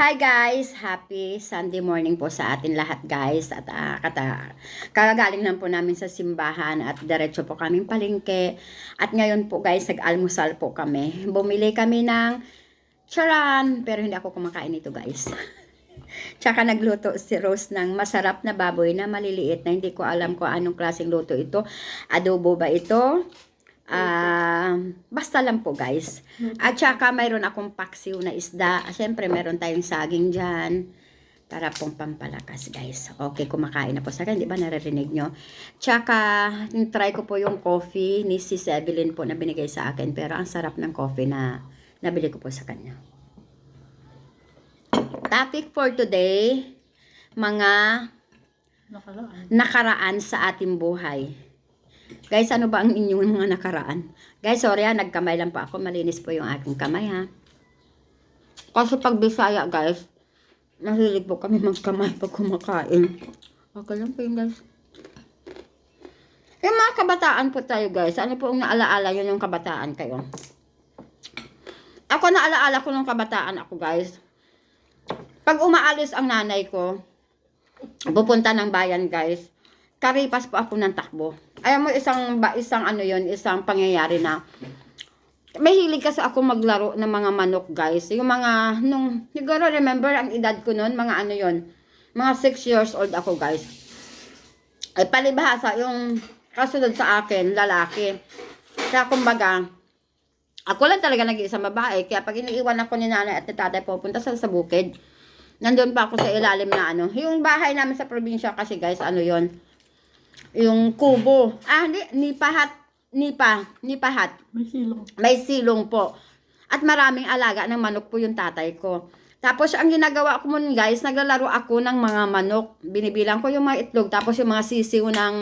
Hi guys! Happy Sunday morning po sa atin lahat guys. At uh, kata, kagagaling lang po namin sa simbahan at diretso po kaming palengke. At ngayon po guys, nag-almusal po kami. Bumili kami ng charan, pero hindi ako kumakain ito guys. Tsaka nagluto si Rose ng masarap na baboy na maliliit na hindi ko alam kung anong klaseng luto ito. Adobo ba ito? Ah, basta lang po guys. At saka mayroon akong paksiw na isda. Siyempre meron tayong saging dyan. Para pong pampalakas guys. Okay, kumakain na po sa akin. Di ba naririnig nyo? Tsaka, try ko po yung coffee ni Sis Evelyn po na binigay sa akin. Pero ang sarap ng coffee na nabili ko po sa kanya. Topic for today, mga Nakalaan. nakaraan sa ating buhay. Guys, ano ba ang inyong mga nakaraan? Guys, sorry ha, nagkamay lang po ako. Malinis po yung aking kamay ha. Kasi pag Bisaya, guys, nahilig po kami magkamay pag kumakain. Okay lang po yun, guys. Yung mga kabataan po tayo, guys. Ano po ang naalaala yun yung kabataan kayo? Ako naalaala ko nung kabataan ako, guys. Pag umaalis ang nanay ko, pupunta ng bayan, guys karipas po ako ng takbo. Alam mo, isang, ba, isang ano yon isang pangyayari na may hilig kasi ako maglaro ng mga manok, guys. Yung mga, nung, siguro remember, ang edad ko noon, mga ano yon mga 6 years old ako, guys. Ay, palibhasa, yung kasunod sa akin, lalaki. Kaya, kumbaga, ako lang talaga nag-iisang babae. Kaya pag iniiwan ako ni nanay at ni tatay pupunta sa, sa bukid, nandun pa ako sa ilalim na ano. Yung bahay namin sa probinsya kasi, guys, ano yon yung kubo. Ah, hindi, nipahat, nipa, nipahat. May silong. May silong po. At maraming alaga ng manok po yung tatay ko. Tapos, ang ginagawa ko mun guys, naglalaro ako ng mga manok. Binibilang ko yung mga itlog, tapos yung mga sisiw ng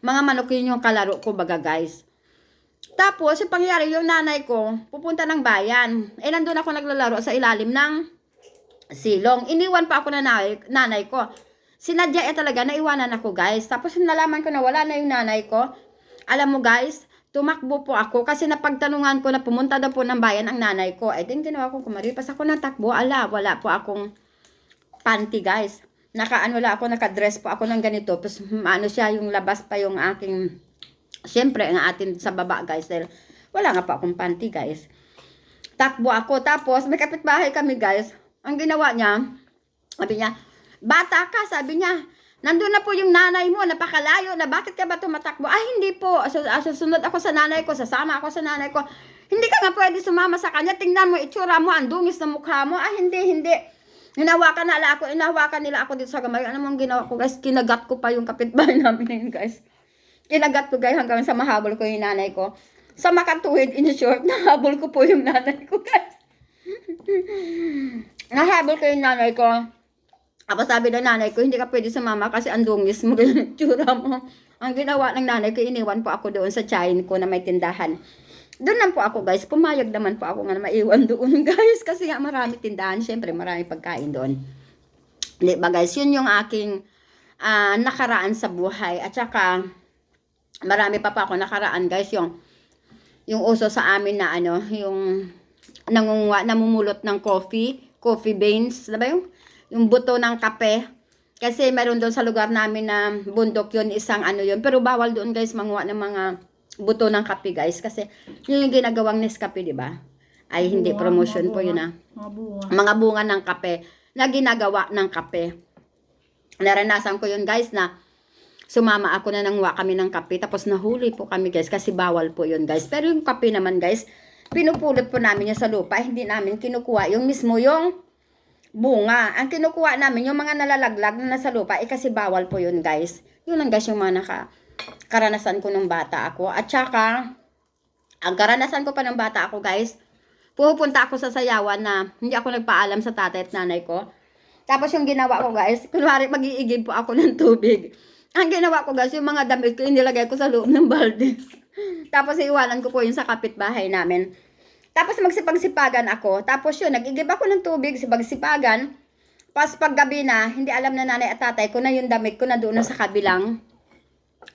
mga manok yun yung kalaro ko baga guys. Tapos, yung pangyayari, yung nanay ko, pupunta ng bayan. Eh, nandun ako naglalaro sa ilalim ng silong. Iniwan pa ako na nanay, nanay ko. Sinadya eh talaga, naiwanan ako guys. Tapos nalaman ko na wala na yung nanay ko. Alam mo guys, tumakbo po ako kasi napagtanungan ko na pumunta daw po ng bayan ang nanay ko. Eh, din ginawa ko kumaripas ako ng takbo. Ala, wala po akong panty guys. Naka ano lang ako, nakadress po ako ng ganito. Tapos ano siya, yung labas pa yung aking, syempre, ang atin sa baba guys. Dahil wala nga po akong panty guys. Takbo ako. Tapos may kapitbahay kami guys. Ang ginawa niya, sabi niya, Bata ka, sabi niya. Nandun na po yung nanay mo, napakalayo na bakit ka ba tumatakbo? Ay, hindi po. So, ah, susunod ako sa nanay ko, sasama ako sa nanay ko. Hindi ka nga pwede sumama sa kanya. Tingnan mo, itsura mo, ang dungis na mukha mo. Ay, hindi, hindi. Hinawakan na ako, inawakan nila ako dito sa gamay. Ano mong ginawa ko, guys? Kinagat ko pa yung kapitbahay namin na yun, guys. Kinagat ko, guys, hanggang sa mahabol ko yung nanay ko. Sa makatuwid, in short, nahabol ko po yung nanay ko, guys. nahabol ko yung nanay ko. Ako sabi ng nanay ko, hindi ka pwede sumama kasi ang dungis mo, ganyan tsura mo. Ang ginawa ng nanay ko, iniwan po ako doon sa chain ko na may tindahan. Doon lang po ako guys, pumayag naman po ako nga na maiwan doon guys. Kasi nga marami tindahan, syempre marami pagkain doon. Di ba guys, yun yung aking ah, nakaraan sa buhay. At saka, marami pa pa ako nakaraan guys, yung yung uso sa amin na ano, yung nangunguha, namumulot ng coffee, coffee beans, diba yung yung buto ng kape. Kasi meron doon sa lugar namin na bundok yun, isang ano yun. Pero bawal doon guys manguha ng mga buto ng kape guys. Kasi yun yung ginagawang Nescafe, di ba? Ay hindi Bunga, promotion mga po yun bunga. ah. Mga bunga. Mga bunga ng kape na ginagawa ng kape. Naranasan ko yun guys na sumama ako na nangwa kami ng kape tapos nahuli po kami guys kasi bawal po yun guys. Pero yung kape naman guys, pinupulot po namin yung sa lupa. Hindi namin kinukuha yung mismo yung bunga. Ang kinukuha namin, yung mga nalalaglag na nasa lupa, eh kasi bawal po yun, guys. Yun lang, guys, yung mga naka, karanasan ko nung bata ako. At saka, ang karanasan ko pa nung bata ako, guys, pupunta ako sa sayawan na hindi ako nagpaalam sa tatay at nanay ko. Tapos yung ginawa ko, guys, kunwari mag-iigib po ako ng tubig. Ang ginawa ko, guys, yung mga damit ko, inilagay ko sa loob ng balde. Tapos iwanan ko po yun sa kapitbahay namin. Tapos magsipagsipagan ako. Tapos yun, nag-igib ako ng tubig, sipagsipagan. Pas paggabi na, hindi alam na nanay at tatay ko na yung damit ko na doon na sa kabilang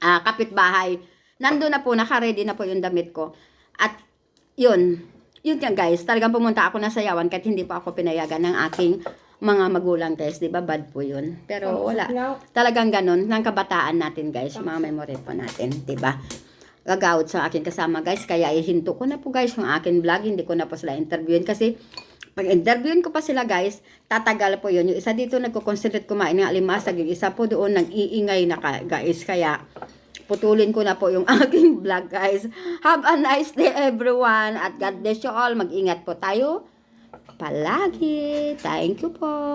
ah, kapitbahay. Nandun na po, naka-ready na po yung damit ko. At yun, yun yan guys, talagang pumunta ako na sayawan kahit hindi pa ako pinayagan ng aking mga magulang guys, di ba? Bad po yun. Pero wala. Talagang ganun, ng kabataan natin guys, mga memory po natin, di ba? Gagawad sa akin kasama guys, kaya ihinto ko na po guys yung akin vlog, hindi ko na po sila interviewin kasi pag interviewin ko pa sila guys, tatagal po yun. Yung isa dito nagko-concentrate kumain ng alimasag, yung isa po doon nag-iingay na guys, kaya putulin ko na po yung aking vlog guys. Have a nice day everyone at God bless you all. Mag-ingat po tayo palagi. Thank you po.